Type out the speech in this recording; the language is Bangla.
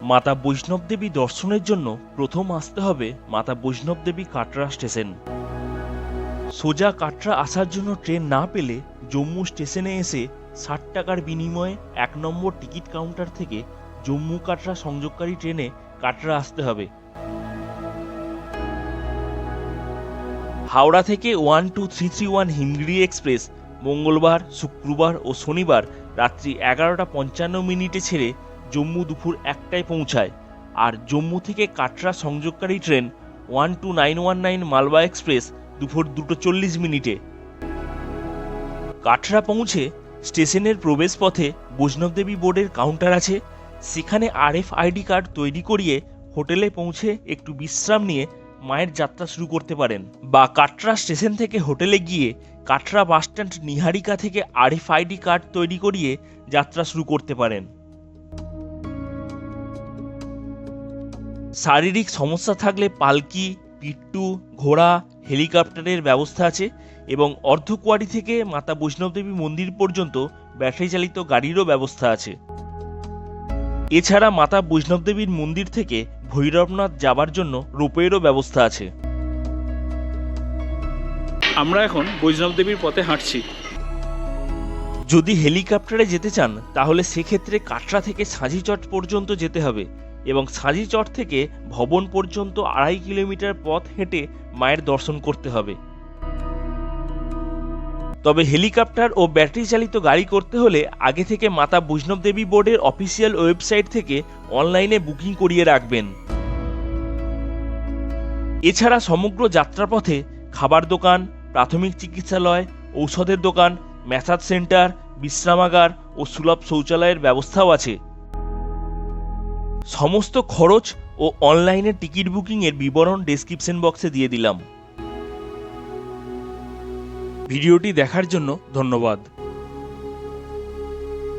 মাতা বৈষ্ণব দেবী দর্শনের জন্য প্রথম আসতে হবে মাতা বৈষ্ণব দেবী কাটরা স্টেশন। সোজা কাটরা আসার জন্য ট্রেন না পেলে জম্মু স্টেশনে এসে ষাট টাকার বিনিময়ে এক নম্বর টিকিট কাউন্টার থেকে জম্মু কাটরা সংযোগকারী ট্রেনে কাটরা আসতে হবে। হাওড়া থেকে one two three three one Himgiri express মঙ্গলবার, শুক্রবার ও শনিবার রাত্রি এগারোটা পঞ্চান্ন মিনিটে ছেড়ে জম্মু দুপুর একটায় পৌঁছায়। আর জম্মু থেকে কাটরা সংযোগকারী train one two nine one nine Malwa express দুপুর দুটো চল্লিশ মিনিটে। কাটরা পৌঁছে স্টেশনের প্রবেশপথে বৈষ্ণবদেবী বোর্ডের কাউন্টার আছে। সেখানে আরএফ আইডি কার্ড তৈরি করিয়ে হোটেলে পৌঁছে একটু বিশ্রাম নিয়ে মায়ের যাত্রা শুরু করতে পারেন। বা কাটরা স্টেশন থেকে হোটেলে গিয়ে কাটরা বাসস্ট্যান্ড নিহারিকা থেকে আরএফ আইডি কার্ড তৈরি করিয়ে যাত্রা শুরু করতে পারেন। শারীরিক সমস্যা থাকলে পালকি পিট্টু ঘোড়া হেলিকপ্টারের ব্যবস্থা আছে এবং অর্ধকুয়ারি থেকে মাতা বৈষ্ণবদেবী মন্দির পর্যন্ত ব্যাটারি চালিত গাড়িরও ব্যবস্থা আছে। এছাড়া মাতা বৈষ্ণবদেবীর মন্দির থেকে ভৈরবনাথ যাবার জন্য রোপওয়েরও ব্যবস্থা আছে। আমরা এখন বৈষ্ণব দেবীর পথে হাঁটছি। যদি হেলিকপ্টারে যেতে চান তাহলে সেক্ষেত্রে কাটরা থেকে সাঁঝিচট পর্যন্ত যেতে হবে। এবং সাঁঝিচট থেকে ভবন পর্যন্ত আড়াই কিলোমিটার পথ হেঁটে মায়ের দর্শন করতে হবে। তবে হেলিকপ্টার ও ব্যাটারি চালিত গাড়ি করতে হলে আগে থেকে মাতা বৈষ্ণব দেবী বোর্ডের অফিসিয়াল ওয়েবসাইট থেকে অনলাইনে বুকিং করিয়ে রাখবেন। এছাড়া সমগ্র যাত্রাপথে খাবার দোকান, প্রাথমিক চিকিৎসালয়, ঔষধের দোকান, ম্যাসাজ সেন্টার, বিশ্রামাগার ও সুলভ শৌচালয়ের ব্যবস্থাও আছে। সমস্ত খরচ ও অনলাইনে টিকিট বুকিংয়ের বিবরণ ডেসক্রিপশন বক্সে দিয়ে দিলাম। ভিডিওটি দেখার জন্য ধন্যবাদ।